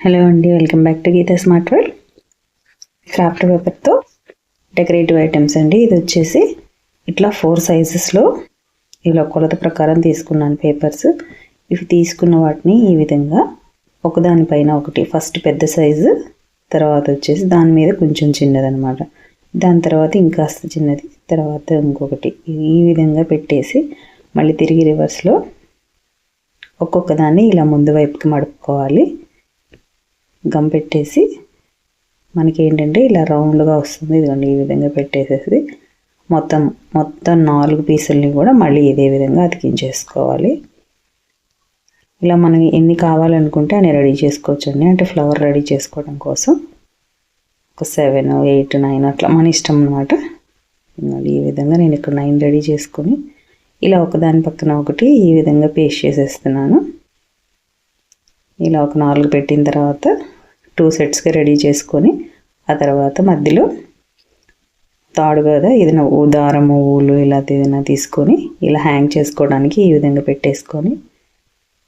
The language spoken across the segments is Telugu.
హలో అండి welcome back to Geetha smart world. Craft పేపర్తో డెకరేటివ్ ఐటమ్స్ అండి. ఇది వచ్చేసి ఇట్లా ఫోర్ సైజెస్లో ఇలా కొలత ప్రకారం తీసుకున్నాను పేపర్స్. ఇవి తీసుకున్న వాటిని ఈ విధంగా ఒకదానిపైన ఒకటి ఫస్ట్ పెద్ద సైజు తర్వాత వచ్చేసి దాని మీద కొంచెం చిన్నదనమాట దాని తర్వాత ఇంకాస్త చిన్నది తర్వాత ఇంకొకటి. ఈ విధంగా పెట్టేసి మళ్ళీ తిరిగి రివర్స్లో ఒక్కొక్క దాన్ని ఇలా ముందు వైపుకి మడుపుకోవాలి. గమ్ పెట్టేసి మనకి ఏంటంటే ఇలా రౌండ్గా వస్తుంది. ఇదిగోండి ఈ విధంగా పెట్టేసేసి మొత్తం మొత్తం నాలుగు పీసుల్ని కూడా మళ్ళీ ఇదే విధంగా అతికించేసుకోవాలి. ఇలా మనం ఎన్ని కావాలనుకుంటే అన్ని రెడీ చేసుకోవచ్చండి. అంటే ఫ్లవర్ రెడీ చేసుకోవడం కోసం ఒక సెవెన్ ఎయిట్ నైన్ అట్లా మన ఇష్టం అనమాట ఈ విధంగా నేను ఇక్కడ నైన్ రెడీ చేసుకొని ఇలా ఒకదాని పక్కన ఒకటి ఈ విధంగా పేస్ట్ చేసేస్తున్నాను. ఇలా ఒక నాలుగు పెట్టిన తర్వాత టూ సెట్స్గా రెడీ చేసుకొని ఆ తర్వాత మధ్యలో తాడు కదా ఏదైనా దారము ఊలు ఇలా ఏదైనా తీసుకొని ఇలా హ్యాంగ్ చేసుకోవడానికి ఈ విధంగా పెట్టేసుకొని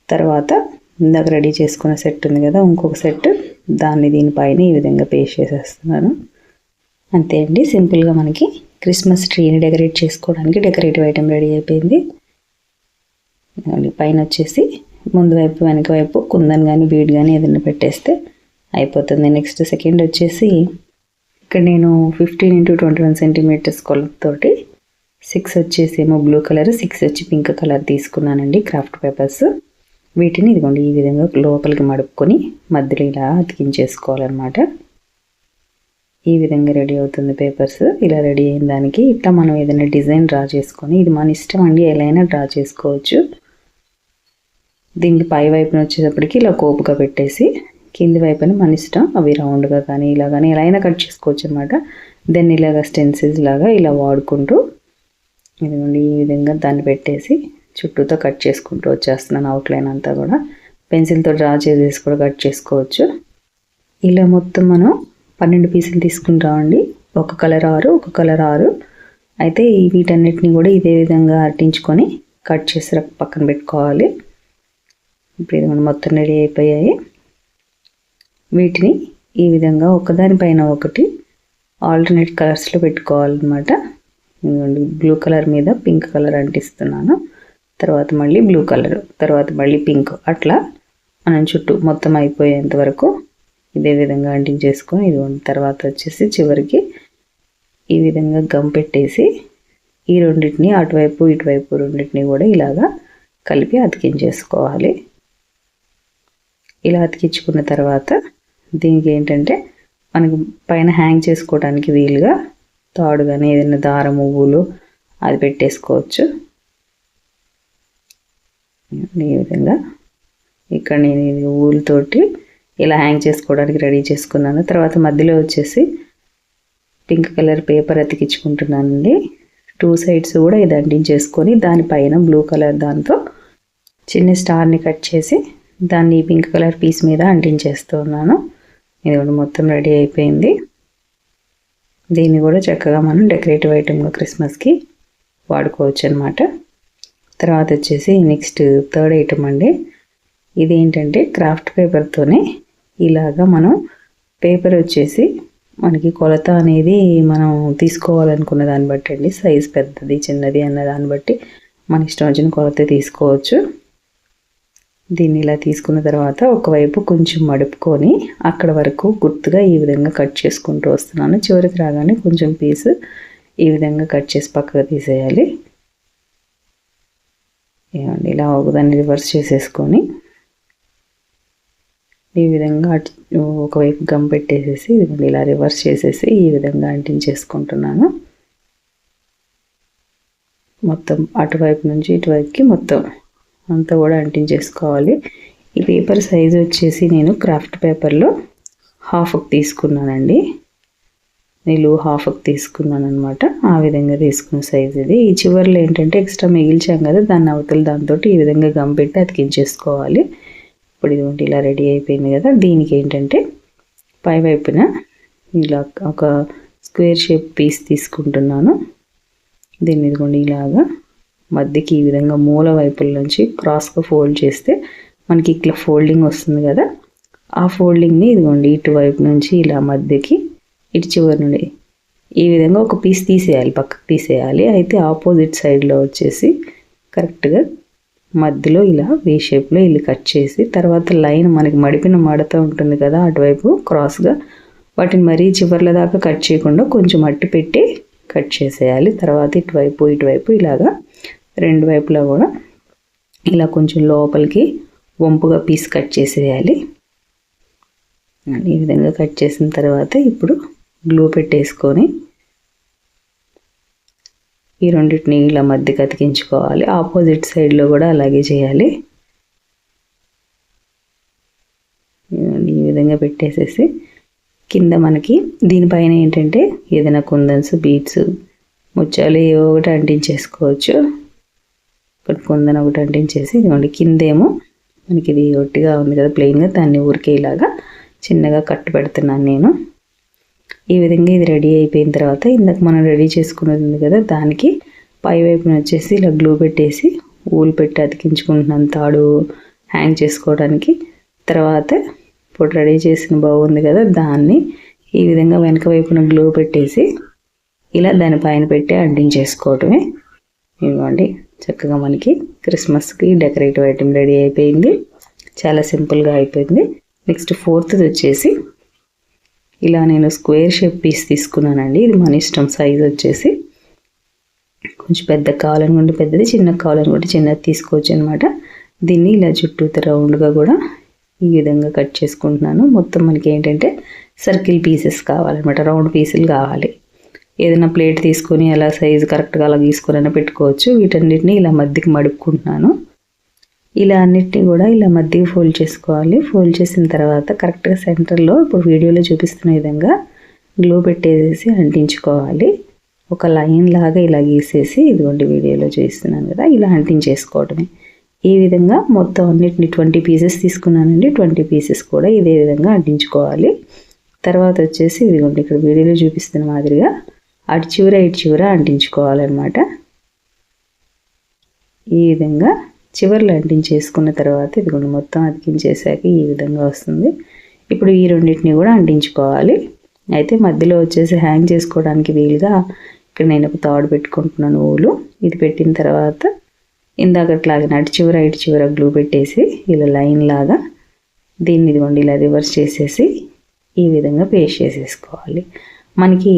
తర్వాత ఇందాక రెడీ చేసుకున్న సెట్ ఉంది కదా ఇంకొక సెట్ దాన్ని దీనిపైన ఈ విధంగా పేస్ట్ చేసేస్తున్నాను. అంతే అండి. సింపుల్గా మనకి క్రిస్మస్ ట్రీని డెకరేట్ చేసుకోవడానికి డెకరేటివ్ ఐటెం రెడీ అయిపోయింది. పైన వచ్చేసి ముందు వైపు వెనక వైపు కుందన్ కానీ బీడ్ కానీ ఏదైనా పెట్టేస్తే అయిపోతుంది. నెక్స్ట్ సెకండ్ వచ్చేసి ఇక్కడ నేను fifteen into twenty one centimetres కొలతతోటి six వచ్చేసి ఏమో బ్లూ కలర్ సిక్స్ వచ్చి పింక్ కలర్ తీసుకున్నానండి క్రాఫ్ట్ పేపర్స్ వీటిని ఇదిగోండి ఈ విధంగా లోపలికి మడుపుకొని మధ్యలో ఇలా అతికించేసుకోవాలన్నమాట. ఈ విధంగా రెడీ అవుతుంది పేపర్స్ ఇలా రెడీ అయిన దానికి ఇట్లా మనం ఏదైనా డిజైన్ డ్రా చేసుకొని ఇది మన ఇష్టం అండి ఎలా అయినా డ్రా చేసుకోవచ్చు. దీనికి పై వైపున వచ్చేటప్పటికి ఇలా కోపుగా పెట్టేసి కింది వైపున మన ఇష్టం అవి రౌండ్గా కానీ ఇలా కానీ ఎలా అయినా కట్ చేసుకోవచ్చు అనమాట దెన్ ఇలాగ స్టెన్సిల్స్ లాగా ఇలా వాడుకుంటూ ఇదిగోండి ఈ విధంగా దాన్ని పెట్టేసి చుట్టూతో కట్ చేసుకుంటూ వచ్చేస్తున్నాను అవుట్లైన్ అంతా కూడా. పెన్సిల్తో డ్రా చేసేసి కూడా కట్ చేసుకోవచ్చు. ఇలా మొత్తం మనం పన్నెండు పీసులు తీసుకుంటామండి ఒక కలర్ ఆరు ఒక కలర్ ఆరు. అయితే వీటన్నిటిని కూడా ఇదే విధంగా అట్టించుకొని కట్ చేసి పక్కన పెట్టుకోవాలి. ఇప్పుడు ఇది మొత్తం రెడీ అయిపోయాయి. వీటిని ఈ విధంగా ఒకదానిపైన ఒకటి ఆల్టర్నేట్ కలర్స్లో పెట్టుకోవాలన్నమాట. బ్లూ కలర్ మీద పింక్ కలర్ అంటిస్తున్నాను. తర్వాత మళ్ళీ బ్లూ కలర్ తర్వాత మళ్ళీ పింక్ అట్లా మనం చుట్టూ మొత్తం అయిపోయేంత వరకు ఇదే విధంగా అంటించేసుకొని ఇది తర్వాత వచ్చేసి చివరికి ఈ విధంగా గమ్ పెట్టేసి ఈ రెండింటిని అటువైపు ఇటువైపు రెండింటిని కూడా ఇలాగా కలిపి అతికించేసుకోవాలి. ఇలా అతికించుకున్న తర్వాత దీనికి ఏంటంటే మనకి పైన హ్యాంగ్ చేసుకోవడానికి వీలుగా తాడు కానీ ఏదైనా దారం పువ్వులు అది పెట్టేసుకోవచ్చు. ఈ విధంగా ఇక్కడ నేను ఊళ్ళతోటి ఇలా హ్యాంగ్ చేసుకోవడానికి రెడీ చేసుకున్నాను. తర్వాత మధ్యలో వచ్చేసి పింక్ కలర్ పేపర్ అతికించుకుంటున్నానండి. టూ సైడ్స్ కూడా ఇది అంటించేసుకొని దానిపైన బ్లూ కలర్ దాంతో చిన్న స్టార్ని కట్ చేసి దాన్ని పింక్ కలర్ పీస్ మీద అంటించేస్తున్నాను. ఇది కూడా మొత్తం రెడీ అయిపోయింది. దీన్ని కూడా చక్కగా మనం డెకరేటివ్ ఐటమ్గా క్రిస్మస్కి వాడుకోవచ్చు అనమాట తర్వాత వచ్చేసి నెక్స్ట్ థర్డ్ ఐటమ్ అండి. ఇది ఏంటంటే క్రాఫ్ట్ పేపర్తోనే ఇలాగా మనం పేపర్ వచ్చేసి మనకి కొలత అనేది మనం తీసుకోవాలనుకున్న దాన్ని బట్టి అండి. సైజ్ పెద్దది చిన్నది అన్న దాన్ని బట్టి మన ఇష్టం వచ్చిన కొలత తీసుకోవచ్చు. దీన్ని ఇలా తీసుకున్న తర్వాత ఒకవైపు కొంచెం మడుపుకొని అక్కడ వరకు గుర్తుగా ఈ విధంగా కట్ చేసుకుంటూ వస్తున్నాను. చివరికి రాగానే కొంచెం పీస్ ఈ విధంగా కట్ చేసి పక్కగా తీసేయాలి. ఏమండి ఇలా ఒకదాన్ని రివర్స్ చేసేసుకొని ఈ విధంగా ఒకవైపు గమ్ పెట్టేసేసి ఇలా రివర్స్ చేసేసి ఈ విధంగా అంటించేసుకుంటున్నాను. మొత్తం అటువైపు నుంచి ఇటువైపుకి మొత్తం అంతా కూడా అంటించేసుకోవాలి. ఈ పేపర్ సైజు వచ్చేసి నేను క్రాఫ్ట్ పేపర్లో హాఫ్ తీసుకున్నానండి. నిలువు హాఫ్ తీసుకున్నాను అనమాట ఆ విధంగా తీసుకున్న సైజ్ ఇది. ఈ చివరిలో ఏంటంటే ఎక్స్ట్రా మిగిల్చాం కదా దాన్ని అవతల దాంతో ఈ విధంగా గమ్ పెట్టి అతికించేసుకోవాలి. ఇప్పుడు ఇదిగోండి ఇలా రెడీ అయిపోయింది కదా. దీనికి ఏంటంటే పై వైపున ఇలా ఒక స్క్వేర్ షేప్ పీస్ తీసుకుంటున్నాను. దీని ఇదిగోండి ఇలాగా మధ్యకి ఈ విధంగా మూల వైపుల నుంచి క్రాస్గా ఫోల్డ్ చేస్తే మనకి ఇట్లా ఫోల్డింగ్ వస్తుంది కదా. ఆ ఫోల్డింగ్ని ఇదిగోండి ఇటువైపు నుంచి ఇలా మధ్యకి ఇటు చివరి నుండి ఈ విధంగా ఒక పీస్ తీసేయాలి పక్కకు తీసేయాలి. అయితే ఆపోజిట్ సైడ్లో వచ్చేసి కరెక్ట్గా మధ్యలో ఇలా వే షేప్లో ఇల్లు కట్ చేసి తర్వాత లైన్ మనకి మడిపిన మడత ఉంటుంది కదా అటువైపు క్రాస్గా వాటిని మరీ చివర్ల దాకా కట్ చేయకుండా కొంచెం అట్టు పెట్టి కట్ చేసేయాలి. తర్వాత ఇటువైపు ఇటువైపు ఇలాగా రెండు వైపులా కూడా ఇలా కొంచెం లోపలికి వంపుగా పీస్ కట్ చేసేయాలి. ఈ విధంగా కట్ చేసిన తర్వాత ఇప్పుడు గ్లూ పెట్టేసుకొని ఈ రెండింటిని ఇలా మధ్యకి అతికించుకోవాలి. ఆపోజిట్ సైడ్లో కూడా అలాగే చేయాలి. ఈ విధంగా పెట్టేసేసి కింద మనకి దీనిపైన ఏంటంటే ఏదైనా కుందన్స్ బీట్స్ ముత్యాలు ఏవో ఒకటి అంటించేసుకోవచ్చు. ఇక్కడ పొందన ఒకటి అంటించేసి ఇదిగోండి కిందేమో మనకి ఇది ఒట్టిగా ఉంది కదా ప్లెయిన్గా దాన్ని ఊరికే ఇలాగా చిన్నగా కట్టు పెడుతున్నాను నేను. ఈ విధంగా ఇది రెడీ అయిపోయిన తర్వాత ఇందాక మనం రెడీ చేసుకున్నది ఉంది కదా దానికి పై వైపున వచ్చేసి ఇలా గ్లూ పెట్టేసి ఊలు పెట్టి అతికించుకుంటున్నాను తాడు హ్యాంగ్ చేసుకోవడానికి. తర్వాత ఇప్పుడు రెడీ చేసిన బాగుంది కదా దాన్ని ఈ విధంగా వెనక వైపున గ్లూ పెట్టేసి ఇలా దానిపైన పెట్టి అడ్డించేసుకోవటమే ఇవ్వండి చక్కగా మనకి క్రిస్మస్కి డెకరేటివ్ ఐటెం రెడీ అయిపోయింది. చాలా సింపుల్గా అయిపోయింది. నెక్స్ట్ ఫోర్త్ది వచ్చేసి ఇలా నేను స్క్వేర్ షేప్ పీస్ తీసుకున్నానండి. ఇది మన ఇష్టం సైజ్ వచ్చేసి. కొంచెం పెద్ద కావాలనుకుంటే పెద్దది చిన్న కావాలనుకుంటే చిన్నది తీసుకోవచ్చు అనమాట దీన్ని ఇలా చుట్టూత రౌండ్గా కూడా ఈ విధంగా కట్ చేసుకుంటున్నాను. మొత్తం మనకి ఏంటంటే సర్కిల్ పీసెస్ కావాలన్నమాట. రౌండ్ పీసులు కావాలి. ఏదైనా ప్లేట్ తీసుకొని అలా సైజు కరెక్ట్గా అలా తీసుకొని పెట్టుకోవచ్చు. వీటన్నిటిని ఇలా మధ్యకి మడుపుకుంటున్నాను ఇలా అన్నిటిని కూడా ఇలా మధ్యకి ఫోల్డ్ చేసుకోవాలి. ఫోల్డ్ చేసిన తర్వాత కరెక్ట్గా సెంటర్లో ఇప్పుడు వీడియోలో చూపిస్తున్న విధంగా గ్లో పెట్టేసేసి అంటించుకోవాలి. ఒక లైన్ లాగా ఇలా గీసేసి ఇదిగోండి వీడియోలో చూపిస్తున్నాను కదా ఇలా అంటించేసుకోవడమే. ఈ విధంగా మొత్తం అన్నిటిని ట్వంటీ పీసెస్ తీసుకున్నానండి. ట్వంటీ పీసెస్ కూడా ఇదే విధంగా అంటించుకోవాలి. తర్వాత వచ్చేసి ఇదిగోండి ఇక్కడ వీడియోలో చూపిస్తున్న మాదిరిగా అటు చివర ఇటు చివర అంటించుకోవాలన్నమాట. ఈ విధంగా చివరిలో అంటించేసుకున్న తర్వాత ఇదిగోండి మొత్తం అతికించేసాక ఈ విధంగా వస్తుంది. ఇప్పుడు ఈ రెండింటిని కూడా అంటించుకోవాలి. అయితే మధ్యలో వచ్చేసి హ్యాంగ్ చేసుకోవడానికి వీలుగా ఇక్కడ నేను ఒక తాడు పెట్టుకుంటున్నాను ఊలు. ఇది పెట్టిన తర్వాత ఇందాకట్లాగా అటు చివర ఇటు చివర గ్లూ పెట్టేసి ఇలా లైన్ లాగా దీన్ని ఇదిగోండి ఇలా రివర్స్ చేసేసి ఈ విధంగా పేస్ట్ చేసేసుకోవాలి. మనకి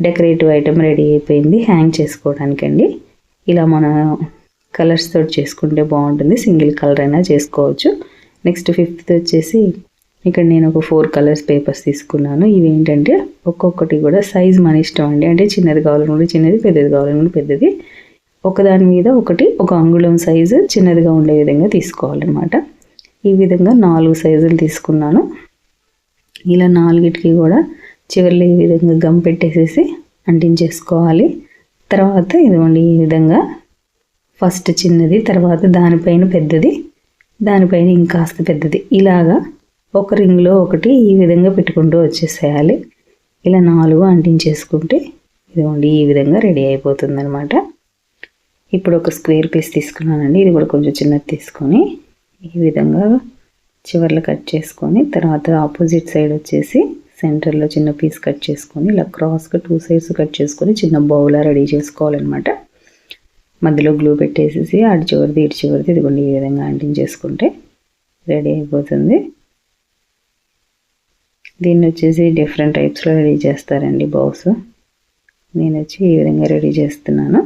డెకరేటివ్ ఐటెం రెడీ అయిపోయింది. హ్యాంగ్ చేసుకోవడానికండి. ఇలా మన కలర్స్ తోటి చేసుకుంటే బాగుంటుంది. సింగిల్ కలర్ అయినా చేసుకోవచ్చు. నెక్స్ట్ ఫిఫ్త్ వచ్చేసి ఇక్కడ నేను ఒక ఫోర్ కలర్స్ పేపర్స్ తీసుకున్నాను. ఇవి ఏంటంటే ఒక్కొక్కటి కూడా సైజ్ మన ఇష్టం అండి. అంటే చిన్నది కావాలనుకుంటే చిన్నది పెద్దది కావాలనుకుంటే పెద్దది. ఒకదాని మీద ఒకటి ఒక అంగుళం సైజు చిన్నదిగా ఉండే విధంగా తీసుకోవాలన్నమాట. ఈ విధంగా నాలుగు సైజులు తీసుకున్నాను. ఇలా నాలుగిటికి కూడా చివరిలో ఈ విధంగా గమ్ పెట్టేసేసి అంటించేసుకోవాలి. తర్వాత ఇదిగోండి ఈ విధంగా ఫస్ట్ చిన్నది తర్వాత దానిపైన పెద్దది దానిపైన ఇంకాస్త పెద్దది. ఇలాగా ఒక రింగ్లో ఒకటి ఈ విధంగా పెట్టుకుంటూ వచ్చేసేయాలి. ఇలా నాలుగు అంటించేసుకుంటే ఇదిగోండి ఈ విధంగా రెడీ అయిపోతుంది అనమాట ఇప్పుడు ఒక స్క్వేర్ పీస్ తీసుకున్నానండి. ఇది కూడా కొంచెం చిన్నది తీసుకొని ఈ విధంగా చివర్లో కట్ చేసుకొని తర్వాత ఆపోజిట్ సైడ్ వచ్చేసి సెంటర్లో చిన్న పీస్ కట్ చేసుకొని ఇలా క్రాస్గా టూ సైడ్స్ కట్ చేసుకొని చిన్న బౌలా రెడీ చేసుకోవాలన్నమాట. మధ్యలో గ్లూ పెట్టేసేసి ఆడి చివరిది ఇటు చివరిది ఇదిగోండి ఈ విధంగా అంటించేసుకుంటే రెడీ అయిపోతుంది. దీన్ని వచ్చేసి డిఫరెంట్ టైప్స్లో రెడీ చేస్తారండి బౌస్ నేను వచ్చి ఈ విధంగా రెడీ చేస్తున్నాను.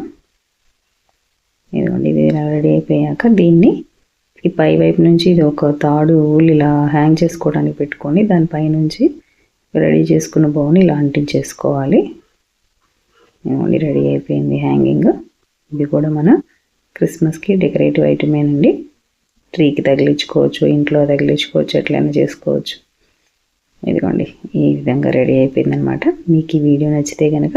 ఇదిగోండి ఇది ఇలా రెడీ అయిపోయాక దీన్ని ఈ పై వైపు నుంచి ఇది ఒక తాడు ఊళ్ళు ఇలా హ్యాంగ్ చేసుకోవడానికి పెట్టుకొని దానిపై నుంచి రెడీ చేసుకున్న బౌని ఇలా అంటించేసుకోవాలి. రెడీ అయిపోయింది హ్యాంగింగ్. ఇది కూడా మన క్రిస్మస్కి డెకరేటివ్ ఐటమేనండి. ట్రీకి తగిలించుకోవచ్చు ఇంట్లో తగిలించుకోవచ్చు ఎట్లయినా చేసుకోవచ్చు. ఇదిగోండి ఈ విధంగా రెడీ అయిపోయిందనమాట. మీకు ఈ వీడియో నచ్చితే కనుక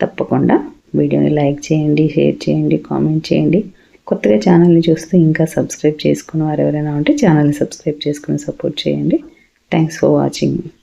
తప్పకుండా వీడియోని లైక్ చేయండి షేర్ చేయండి కామెంట్ చేయండి. కొత్తగా ఛానల్ని చూస్తూ ఇంకా సబ్స్క్రైబ్ చేసుకుని వారు ఎవరైనా ఉంటే ఛానల్ని సబ్స్క్రైబ్ చేసుకుని సపోర్ట్ చేయండి. Thanks for watching.